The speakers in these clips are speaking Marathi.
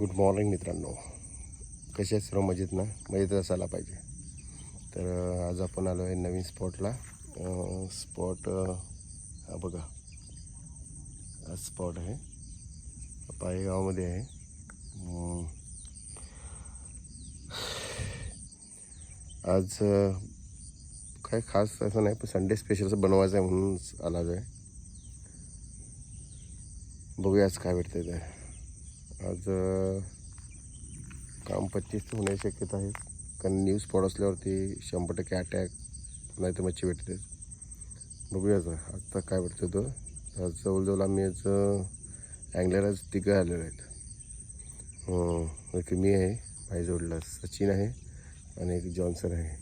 गुड मॉर्निंग मित्रांनो. कसे आहेत सर्व मजेत ना? मजेत असायला पाहिजे. तर आज आपण आलो आहे नवीन स्पॉटला. स्पॉट हा बघा. हा स्पॉट आहे. हा पायगावमध्ये आहे. आज काय खास असं नाही पण संडे स्पेशलचं बनवायचं आहे म्हणून आला आहे. बघूया आज काय भेटतं ते. आज काम पच्चीस होण्याची शक्यता आहे. कारण न्यूज स्पॉट असल्यावरती शंभर टक्के अटॅक नाही तर मच्छी भेटते. बघूया आता. आत्ता काय भेटतं तो आज जवळजवळ आम्ही आज अँगलर तिघं आलेलो आहेत. एक मी आहे माझ्या जोडला सचिन आहे आणि एक जॉन्सन आहे.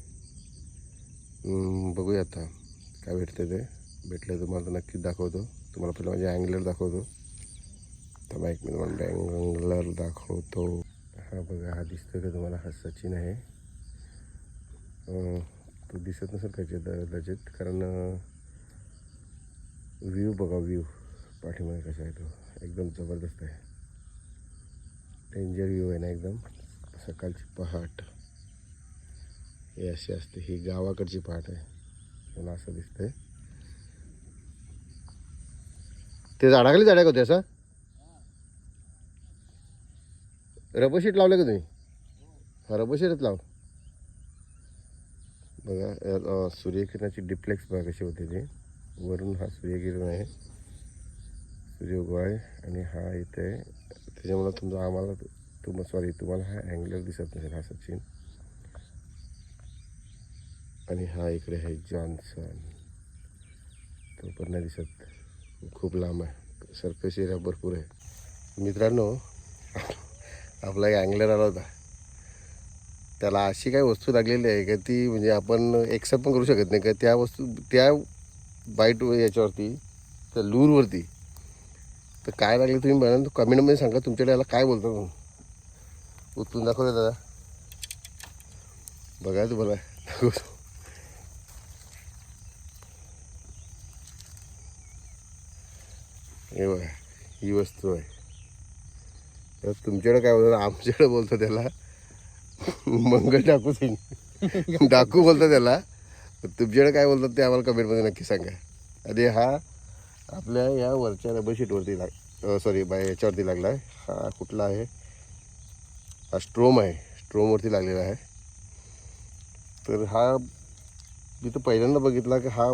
बघूया आता काय भेटतं ते. भेटलं तुम्हाला नक्कीच दाखवतो. तुम्हाला पहिलं माझे अँगलर दाखवतो. तर एक मी तुम्हाला अँगलर दाखवतो. हा बघा हा दिसतो का तुम्हाला? हा सचिन आहे. तो दिसत नसेल कदाचित कदाचित कारण व्ह्यू बघा व्ह्यू पाठीमागे कसा आहे तो? एकदम जबरदस्त आहे. डेंजर व्ह्यू आहे ना एकदम? सकाळची पहाट. हे अशी असते. ही गावाकडची पहाट आहे. मला असं दिसतंय. ते झाडाखाली झाड्या होते असं? रबर शीट लावलं का तुम्ही? हा रबर शीटच लाव. बघा सूर्यकिरणाची डिप्लेक्स बघा कशी होते ती. वरून हा सूर्यकिरण आहे. सूर्य उगवाय आणि हा इथे आहे. त्याच्यामुळं तुमचा आम्हाला तुम सॉरी तुम्हाला हा अँगलर दिसत नसेल हा सचिन. आणि हा इकडे आहे जॉन्सन. तो पण नाही दिसत. खूप लांब आहे. सरफेस एरिया भरपूर आहे. मित्रांनो आपला एक अँगलर आला होता. त्याला अशी काही वस्तू लागलेली आहे का ती म्हणजे आपण एक्सेप्ट पण करू शकत नाही. का त्या वस्तू त्या बाईट याच्यावरती त्या लूरवरती तर काय लागले तुम्ही म्हणा कमेंटमध्ये सांगा. तुमच्याकडे याला काय बोलतो म्हणून. उचलून दाखवलं दादा. बघा तुम्हाला. दाखवतो. हे बघा ही वस्तू आहे. तर तुमच्याकडे काय बोलतात? आमच्याकडे बोलतो त्याला मंगल डाकू सिंग. डाकू बोलतो त्याला तर तुमच्याकडे काय बोलतात ते आम्हाला कमेंटमध्ये नक्की सांगा. आणि हा आपल्या या वरच्या रबर शीटवरती लाग सॉरी बाय याच्यावरती लागला आहे. हा कुठला आहे? हा स्ट्रोम आहे. स्ट्रोमवरती लागलेला आहे. तर हा मी तर पहिल्यांदा बघितला की हा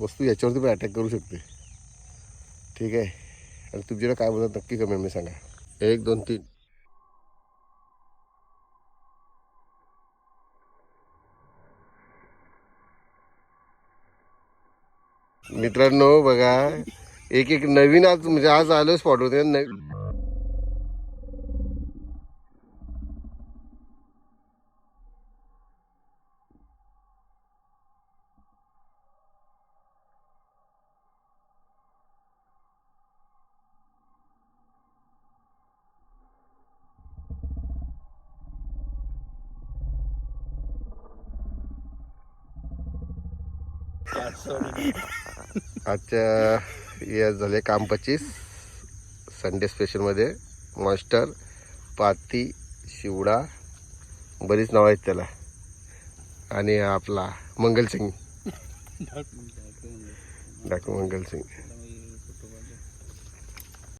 वस्तू याच्यावरती पण अटॅक करू शकते. ठीक आहे. आणि तुमच्याकडे काय बोलतात नक्की कमेंटमध्ये सांगा. एक दोन तीन. मित्रांनो बघा एक एक नवीन आज म्हणजे आज आलो स्पॉट होते नवीन आजच्या या झाले काम पच्चीस. संडे स्पेशलमध्ये मॉन्स्टर पाती शिवडा बरीच नावं आहेत त्याला. आणि आपला मंगलसिंग. डाकू मंगलसिंग.